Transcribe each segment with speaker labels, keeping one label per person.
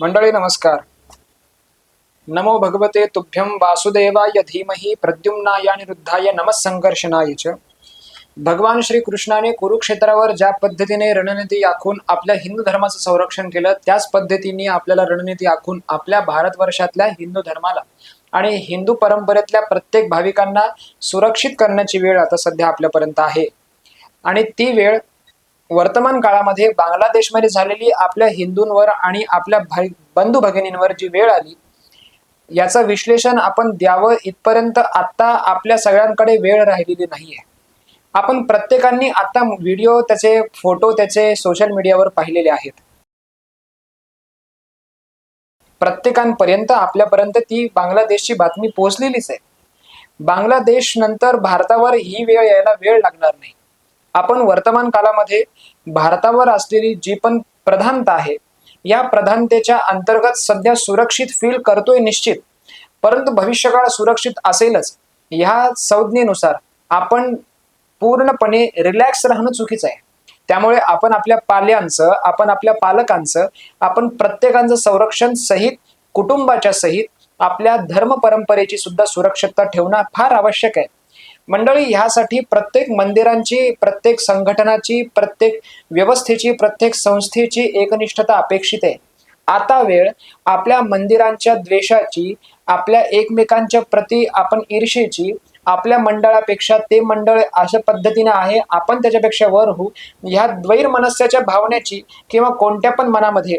Speaker 1: मंडळी नमस्कार. नमो भगवते तुभ्यं वासुदेवाय धीमही प्रद्युम्नाय निरुद्धाय नमस्संकर्षणाय च. भगवान श्री कृष्णाने कुरुक्षेत्रावर ज्या पद्धतीने रणनीती आखून आपल्या हिंदू धर्माचं संरक्षण केलं त्याच पद्धतीने आपल्याला रणनीती आखून आपल्या भारतवर्षातल्या हिंदू धर्माला आणि हिंदू परंपरेतल्या प्रत्येक भाविकांना सुरक्षित करण्याची वेळ आता सध्या आपल्यापर्यंत आहे. आणि ती वेळ वर्तमान काळामध्ये बांगलादेशमध्ये झालेली आपल्या हिंदूंवर आणि आपल्या भाई बंधू भगिनींवर जी वेळ आली याचं विश्लेषण आपण द्यावं इथपर्यंत आता आपल्या सगळ्यांकडे वेळ राहिलेली नाहीये. आपण प्रत्येकांनी आता व्हिडिओ त्याचे फोटो त्याचे सोशल मीडियावर पाहिलेले आहेत. प्रत्येकांपर्यंत आपल्यापर्यंत ती बांगलादेशची बातमी पोहोचलेलीच आहे. बांगलादेश नंतर भारतावर ही वेळ यायला वेळ लागणार नाही. आपण वर्तमान काळामध्ये भारतावर असलेली जी पण प्रधानता आहे या प्रधानतेच्या अंतर्गत सध्या सुरक्षित फील करतोय निश्चित. परंतु भविष्यकाळ सुरक्षित असेलच ह्या संज्ञेनुसार आपण पूर्णपणे रिलॅक्स राहणं चुकीचं आहे. त्यामुळे आपण आपल्या पाल्यांचं आपण आपल्या पालकांचं आपण प्रत्येकांचं संरक्षण सहित कुटुंबाच्या सहित आपल्या धर्म परंपरेची सुद्धा सुरक्षितता ठेवणं फार आवश्यक आहे. मंडळी ह्यासाठी प्रत्येक मंदिरांची प्रत्येक संघटनाची प्रत्येक व्यवस्थेची प्रत्येक संस्थेची एकनिष्ठता अपेक्षित आहे. आता वेळ आपल्या मंदिरांच्या द्वेषाची आपल्या एकमेकांच्या प्रती आपण ईर्षेची आपल्या मंडळापेक्षा ते मंडळ अशा पद्धतीने आहे आपण त्याच्यापेक्षा वर होऊ ह्या द्वैरमनस्याच्या भावनेची किंवा कोणत्या पण मनामध्ये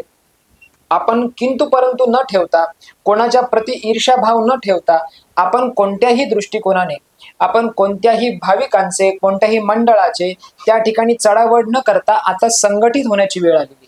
Speaker 1: आपण किंतु परंतु न ठेवता कोणाच्या प्रति ईर्षाभाव न ठेवता आपण कोणत्याही दृष्टिकोनाने आपण कोणत्याही भाविकांचे कोणत्याही मंडळाचे त्या ठिकाणी चढावड न करता आता संघटित होण्याची वेळ आलेली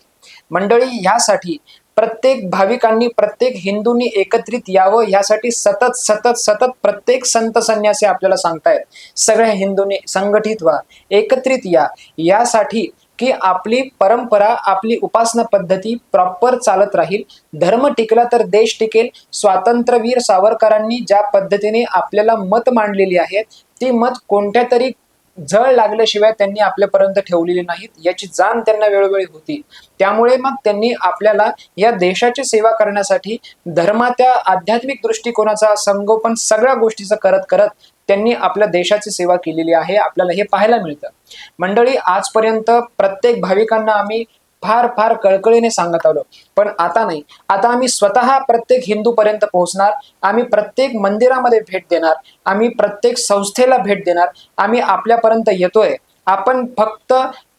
Speaker 1: मंडळी ह्यासाठी प्रत्येक भाविकांनी प्रत्येक हिंदूंनी एकत्रित यावं यासाठी सतत सतत सतत प्रत्येक संत संन्यासी आपल्याला सांगतायत सगळ्या हिंदूंनी संघटित व्हा एकत्रित या. यासाठी की आपली परंपरा आपली उपासना पद्धती प्रॉपर चालत राहील. धर्म टिकला तर देश टिकेल. स्वातंत्र्यवीर सावरकरांनी ज्या पद्धतीने आपल्याला मत मांडलेली आहेत ती मत कोणत्या तरी झळ लागल्याशिवाय त्यांनी आपल्यापर्यंत ठेवलेली नाहीत याची जाण त्यांना वेळोवेळी होती. त्यामुळे मग त्यांनी आपल्याला या देशाची सेवा करण्यासाठी धर्माच्या आध्यात्मिक दृष्टिकोनाचा संगोपन सगळ्या गोष्टीचं करत करत त्यांनी आपल्या देशाची सेवा केलेली आहे आपल्याला हे पाहायला मिळतं. मंडळी आजपर्यंत प्रत्येक भाविकांना आम्ही फार फार कळकळीने सांगत आलो. पण आता नाही. आता आम्ही स्वतः प्रत्येक हिंदू पर्यंत पोहोचणार आम्ही प्रत्येक मंदिरामध्ये भेट देणार आम्ही प्रत्येक संस्थेला भेट देणार आम्ही आपल्यापर्यंत येतोय. आपण फक्त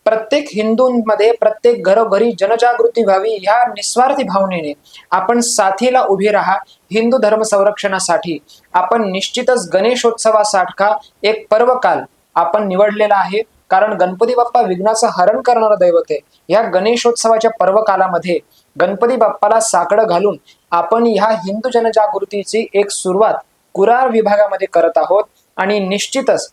Speaker 1: प्रत्येक हिंदूंमध्ये प्रत्येक घरोघरी जनजागृती व्हावी ह्या निस्वार्थी भावनेने आपण साथीला उभी राहा हिंदू धर्म संरक्षणासाठी. आपण निश्चितच गणेशोत्सवासारखा एक पर्वकाल आपण निवडलेला आहे. कारण गणपती बाप्पा विघ्नाचं हरण करणारं दैवत आहे. या गणेशोत्सवाच्या पर्वकालामध्ये गणपती बाप्पाला साकडं घालून आपण ह्या हिंदू जनजागृतीची एक सुरुवात कुरार विभागामध्ये करत आहोत. आणि निश्चितच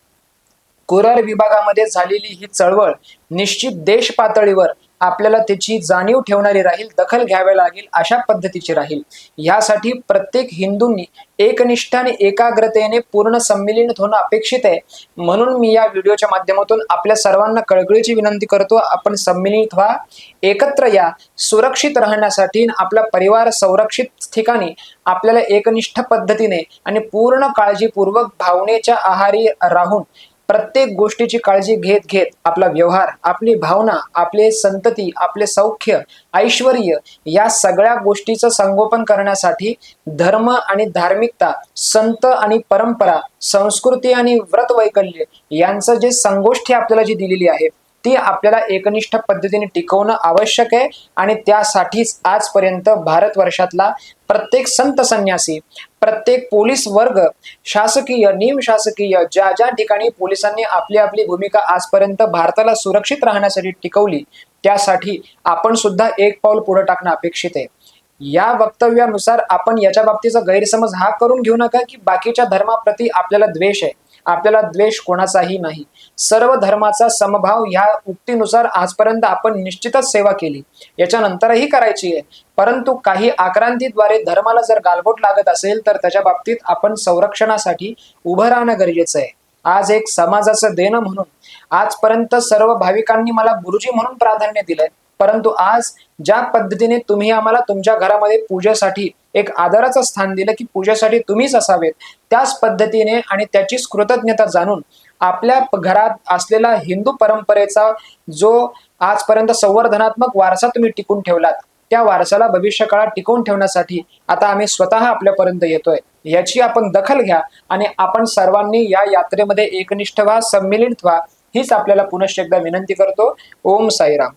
Speaker 1: कुरर विभागामध्ये झालेली ही चळवळ निश्चित देश पातळीवर आपल्याला त्याची जाणीव ठेवणारी राहील दखल घ्यावी लागेल अशा पद्धतीची राहील. यासाठी प्रत्येक हिंदूंनी एकनिष्ठ आणि एकाग्रतेने पूर्ण संमिलित होणं अपेक्षित आहे. म्हणून मी या व्हिडिओच्या माध्यमातून आपल्या सर्वांना कळकळीची विनंती करतो आपण संमिलित व्हा एकत्र या सुरक्षित राहण्यासाठी आपला परिवार संरक्षित ठिकाणी आपल्याला एकनिष्ठ पद्धतीने आणि पूर्ण काळजीपूर्वक भावनेच्या आहारी राहून प्रत्येक गोष्टीची काळजी घेत घेत आपला व्यवहार आपली भावना आपले संतती आपले सौख्य ऐश्वर या सगळ्या गोष्टीचं संगोपन करण्यासाठी धर्म आणि धार्मिकता संत आणि परंपरा संस्कृती आणि व्रत वैकल्य यांचं जे संगोष्ठी आपल्याला जी दिलेली आहे ती आपल्याला एकनिष्ठ पद्धतीने टिकवणं आवश्यक आहे. आणि त्यासाठीच आजपर्यंत भारतवर्षातला प्रत्येक संत संन्यासी प्रत्येक पोलीस वर्ग शासकीय निमशासकीय ज्या ज्या ठिकाणी पोलिसांनी आपली आपली भूमिका आजपर्यंत भारताला सुरक्षित राहण्यासाठी टिकवली त्यासाठी आपण सुद्धा एक पाऊल पुढे टाकणं अपेक्षित आहे. या वक्तव्यानुसार आपण याच्या बाबतीचा गैरसमज हा करून घेऊ नका की बाकीच्या धर्माप्रती आपल्याला द्वेष आहे. आपल्याला द्वेष कोणाचाही नाही. सर्व धर्माचा समभाव ह्या उक्तीनुसार आजपर्यंत आपण निश्चितच सेवा केली. याच्यानंतरही करायची आहे. परंतु काही आक्रांतीद्वारे धर्माला जर गालबोट लागत असेल तर त्याच्या बाबतीत आपण संरक्षणासाठी उभं राहणं गरजेचं आहे. आज एक समाजाचं देणं म्हणून. आजपर्यंत सर्व भाविकांनी मला गुरुजी म्हणून प्राधान्य दिलंय. परंतु आज ज्या पद्धतीने तुम्ही आम्हाला तुमच्या घरामध्ये पूजेसाठी एक आदराचं स्थान दिलं की पूजेसाठी तुम्हीच असावेत. त्याच पद्धतीने आणि त्याचीच कृतज्ञता जाणून आपल्या घरात असलेला हिंदू परंपरेचा जो आजपर्यंत संवर्धनात्मक वारसा तुम्ही टिकून ठेवलात त्या वारसाला भविष्य काळात टिकवून ठेवण्यासाठी आता आम्ही स्वतः आपल्यापर्यंत येतोय. याची आपण दखल घ्या आणि आपण सर्वांनी या यात्रेमध्ये एकनिष्ठ व्हा संमिलित व्हा हीच आपल्याला पुनश्च एकदा विनंती करतो. ओम साईराम.